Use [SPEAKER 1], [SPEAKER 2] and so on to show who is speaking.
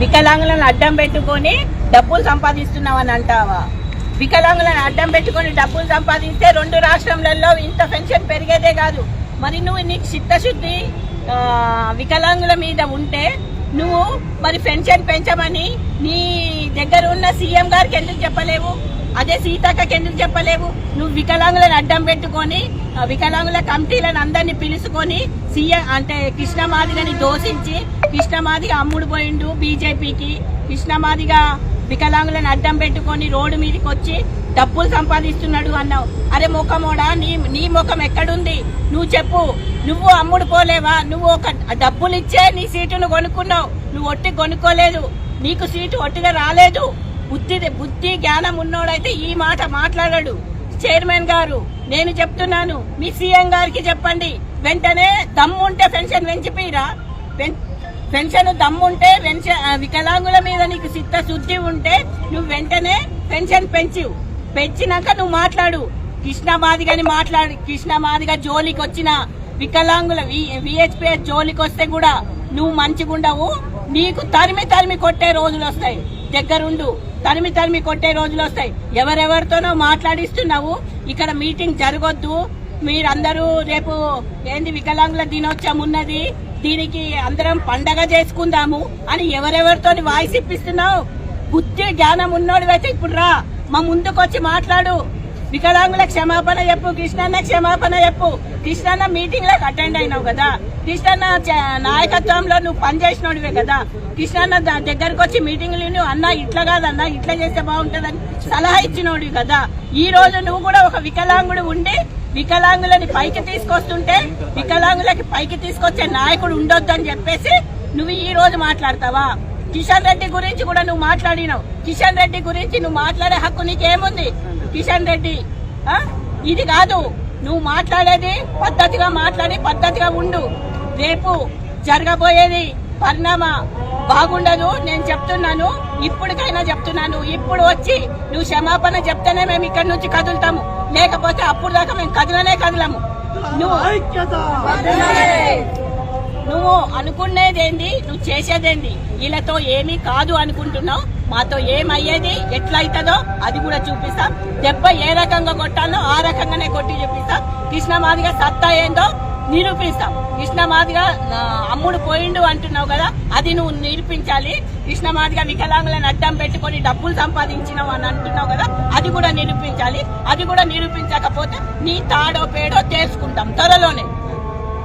[SPEAKER 1] వికలాంగులను అడ్డం పెట్టుకొని డబ్బులు సంపాదిస్తున్నావని అంటావా? వికలాంగులను అడ్డం పెట్టుకొని డబ్బులు సంపాదిస్తే రెండు రాష్ట్రంలలో ఇంత పెన్షన్ పెరిగేదే కాదు. మరి నువ్వు నీకు చిత్తశుద్ధి వికలాంగుల మీద ఉంటే నువ్వు మరి పెన్షన్ పెంచమని నీ దగ్గర ఉన్న సీఎం గారికి ఎందుకు చెప్పలేవు? అదే సీతక్కకి ఎందుకు చెప్పలేవు? నువ్వు వికలాంగులను అడ్డం పెట్టుకొని వికలాంగుల కమిటీలను అందరినీ పిలుచుకొని సీఎం అంటే కృష్ణమాదిగని దోషించి కృష్ణమాదిగ అమ్ముడు పోయిండు బీజేపీకి. కృష్ణమాదిగ వికలాంగులను అడ్డం పెట్టుకొని రోడ్డు మీదకి వచ్చి డబ్బులు సంపాదిస్తున్నాడు అన్నావు. అరే ముఖమోడా నీ నీ ముఖం ఎక్కడుంది? నువ్వు చెప్పు. నువ్వు అమ్ముడు పోలేవా? నువ్వు ఒక డబ్బులు ఇచ్చే నీ సీటును కొనుక్కున్నావు. నువ్వు ఒట్టి కొనుక్కోలేదు. నీకు సీటు ఒట్టిగా రాలేదు. బుద్ధి బుద్ధి జ్ఞానం ఉన్నోడైతే ఈ మాట మాట్లాడాడు. చైర్మన్ గారు నేను చెప్తున్నాను. మీ సీఎం గారికి చెప్పండి. వెంటనే దమ్ము ఉంటే పెన్షన్ పెంచిపోయిరా పెన్- పెన్షన్ దమ్ముంటే పెన్షన్ వికలాంగుల మీద నీకు చిత్తశుద్ధి ఉంటే నువ్వు వెంటనే పెన్షన్ పెంచు. పెంచినాక నువ్వు మాట్లాడు. కృష్ణ మాదిగని మాట్లాడు. కృష్ణ మాదిగ జోలికి వచ్చిన వికలాంగుల విహెచ్పిఎస్ జోలికి వస్తే కూడా నువ్వు మంచిగుండవు. నీకు తరిమి తరిమి కొట్టే రోజులు వస్తాయి దగ్గరుండు. తరిమి తరిమి కొట్టే రోజులు వస్తాయి ఎవరెవరితోనో మాట్లాడిస్తున్నావు. ఇక్కడ మీటింగ్ జరగొద్దు. మీరందరూ రేపు ఏంది వికలాంగుల దినోత్సవం ఉన్నది. దీనికి అందరం పండగ చేసుకుందాము అని ఎవరెవరితో వాయిస్ ఇప్పిస్తున్నావు. బుద్ధి జ్ఞానం ఉన్నోడు అయితే ఇప్పుడు రా. మా ముందుకు వచ్చి మాట్లాడు. వికలాంగుల క్షమాపణ చెప్పు కృష్ణన్న క్షమాపణ చెప్పు. కృష్ణన్న మీటింగ్లకు అటెండ్ అయినావు కదా. కృష్ణన్న చ- నాయకత్వంలో నువ్వు పనిచేసినోడివే కదా. కృష్ణన్న దగ్గరకు వచ్చి మీటింగ్లు నువ్వు అన్నా ఇట్లా కాదన్నా ఇట్లా చేస్తే బాగుంటుందని సలహా ఇచ్చినోడివి కదా. ఈ రోజు నువ్వు కూడా ఒక వికలాంగుడు ఉండి వికలాంగులని పైకి తీసుకొస్తుంటే వికలాంగులకి పైకి తీసుకొచ్చే నాయకుడు ఉండొద్దని చెప్పేసి నువ్వు ఈ రోజు మాట్లాడతావా? కిషన్ రెడ్డి గురించి కూడా నువ్వు మాట్లాడినావు. కిషన్ రెడ్డి గురించి నువ్వు మాట్లాడే హక్కు నీకేముంది? కిషన్ రెడ్డి? ఇది కాదు. నువ్వు మాట్లాడేది పద్ధతిగా మాట్లాడి పద్ధతిగా ఉండు. రేపు జరగబోయేది పరిణామ. బాగుండదు నేను చెప్తున్నాను. ఇప్పటికైనా చెప్తున్నాను. ఇప్పుడు వచ్చి నువ్వు క్షమాపణ చెప్తేనే మేము ఇక్కడి నుంచి కదులుతాము. లేకపోతే అప్పుడు దాకా మేము కదలనే కదలము. నువ్వు అనుకునేదేంది? నువ్వు చేసేదేంది? వీళ్ళతో ఏమీ కాదు అనుకుంటున్నావు? మాతో ఏమయ్యేది? ఎట్లా అవుతుందో అది కూడా చూపిస్తాం. దెబ్బ ఏ రకంగా కొట్టాలో ఆ రకంగానే కొట్టి చూపిస్తాం. కృష్ణమాదిగా సత్తా ఏందో నిరూపిస్తాం. కృష్ణమాదిగా అమ్ముడు పోయిండు అంటున్నావు కదా అది నువ్వు నిరూపించాలి. కృష్ణమాదిగా వికలాంగులను అడ్డం పెట్టుకొని డబ్బులు సంపాదించినావు అని అంటున్నావు కదా అది కూడా నిరూపించాలి. అది కూడా నిరూపించకపోతే నీ తాడో పేడో తెలుసుకుంటాం త్వరలోనే.